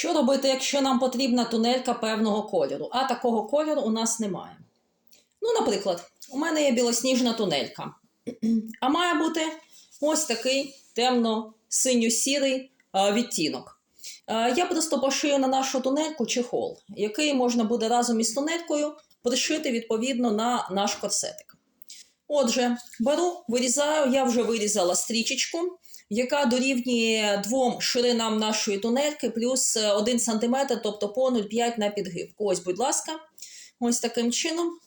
Що робити, якщо нам потрібна тунелька певного кольору, а такого кольору у нас немає? Ну, наприклад, у мене є білосніжна тунелька, а має бути ось такий темно-синьо-сірий відтінок. Я просто пошию на нашу тунельку чехол, який можна буде разом із тунелькою пришити відповідно на наш корсетик. Отже, беру, вирізаю, я вже вирізала стрічечку, яка дорівнює двом ширинам нашої тунельки, плюс 1 см, тобто по 0,5 на підгибку. Ось, будь ласка, ось таким чином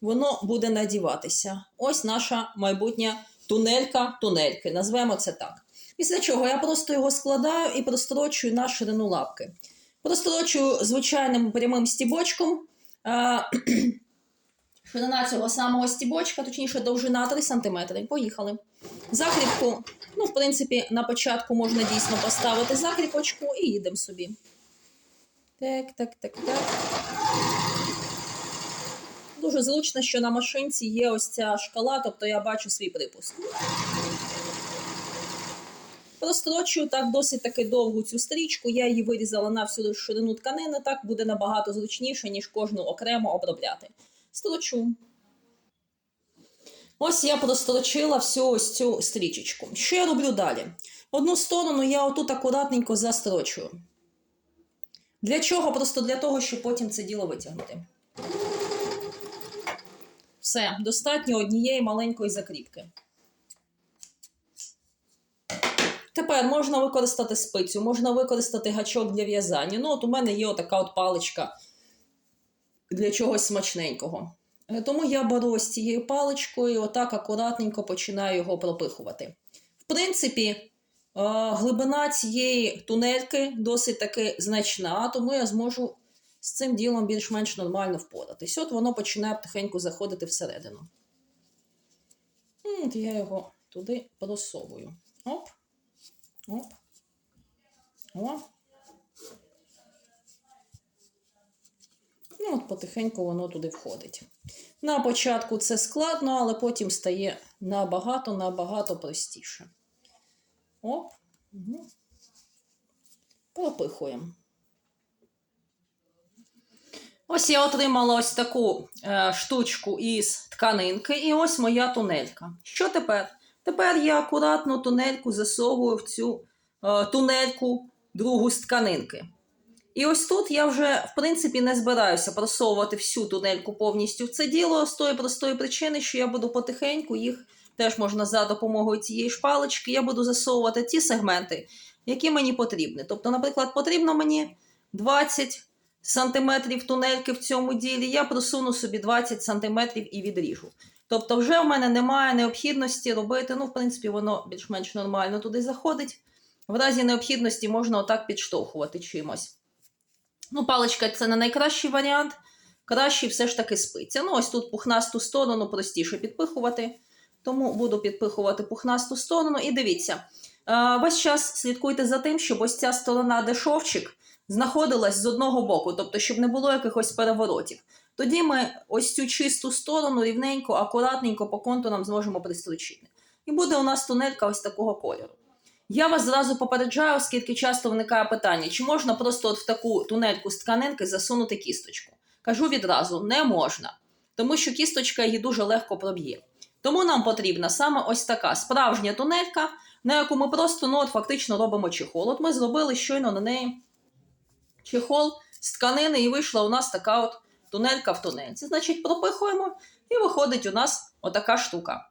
воно буде надіватися. Ось наша майбутня тунелька тунельки, назвемо це так. Після чого я просто його складаю і прострочую на ширину лапки. Прострочую звичайним прямим стібочком. Ширина цього самого стібочка, точніше, довжина 3 см. Поїхали. Закріпку, ну, в принципі, на початку можна дійсно поставити закріпочку і їдемо собі. Так, так, так, так. Дуже зручно, що на машинці є ось ця шкала, тобто я бачу свій припуск. Прострочую так досить таки довгу цю стрічку. Я її вирізала на всю ширину тканини, так буде набагато зручніше, ніж кожну окремо обробляти. Строчу. Ось я прострочила всю ось цю стрічечку. Що я роблю далі? Одну сторону я отут акуратненько застрочую. Для чого? Просто для того, щоб потім це діло витягнути. Все, достатньо однієї маленької закріпки. Тепер можна використати спицю, можна використати гачок для в'язання. Ну, от у мене є отака от паличка для чогось смачненького. Е, Тому я беру ось цією паличкою отак акуратненько починаю його пропихувати. В принципі, е, глибина цієї тунельки досить таки значна, тому я зможу з цим ділом більш-менш нормально впоратись. От воно починає потихеньку заходити всередину. От я його туди просовую. Оп. Оп. О. потихеньку воно туди входить. На початку це складно, але потім стає набагато-набагато простіше. Оп. Угу. Пропихуємо. Ось я отримала ось таку е, штучку із тканинки, і ось моя тунелька. Що тепер? Тепер я акуратно тунельку засовую в цю е, тунельку другу з тканинки. І ось тут я вже, в принципі, не збираюся просовувати всю тунельку повністю в це діло з тої простої причини, що я буду потихеньку їх теж можна за допомогою цієї шпалочки, я буду засовувати ті сегменти, які мені потрібні. Тобто, наприклад, потрібно мені 20 сантиметрів тунельки в цьому ділі, я просуну собі 20 сантиметрів і відріжу. Тобто, вже в мене немає необхідності робити, ну, в принципі, воно більш-менш нормально туди заходить. В разі необхідності можна отак підштовхувати чимось. Ну, паличка це не найкращий варіант. Кращий все ж таки спиця. Ну, ось тут пухнасту сторону простіше підпихувати. Тому буду підпихувати пухнасту сторону. І дивіться, е, весь час слідкуйте за тим, щоб ось ця сторона, де шовчик, знаходилась з одного боку, тобто, щоб не було якихось переворотів. Тоді ми ось цю чисту сторону рівненько, акуратненько по контурам зможемо пристрочити. І буде у нас тунелька ось такого кольору. Я вас зразу попереджаю, оскільки часто виникає питання, чи можна просто от в таку тунельку з тканинки засунути кісточку. Кажу відразу, не можна, тому що кісточка її дуже легко проб'є. Тому нам потрібна саме ось така справжня тунелька, на яку ми просто ну, от, фактично робимо чехол. От ми зробили щойно на неї чехол з тканини, і вийшла у нас така от тунелька в тунельці. Значить, пропихуємо, і виходить у нас отака штука.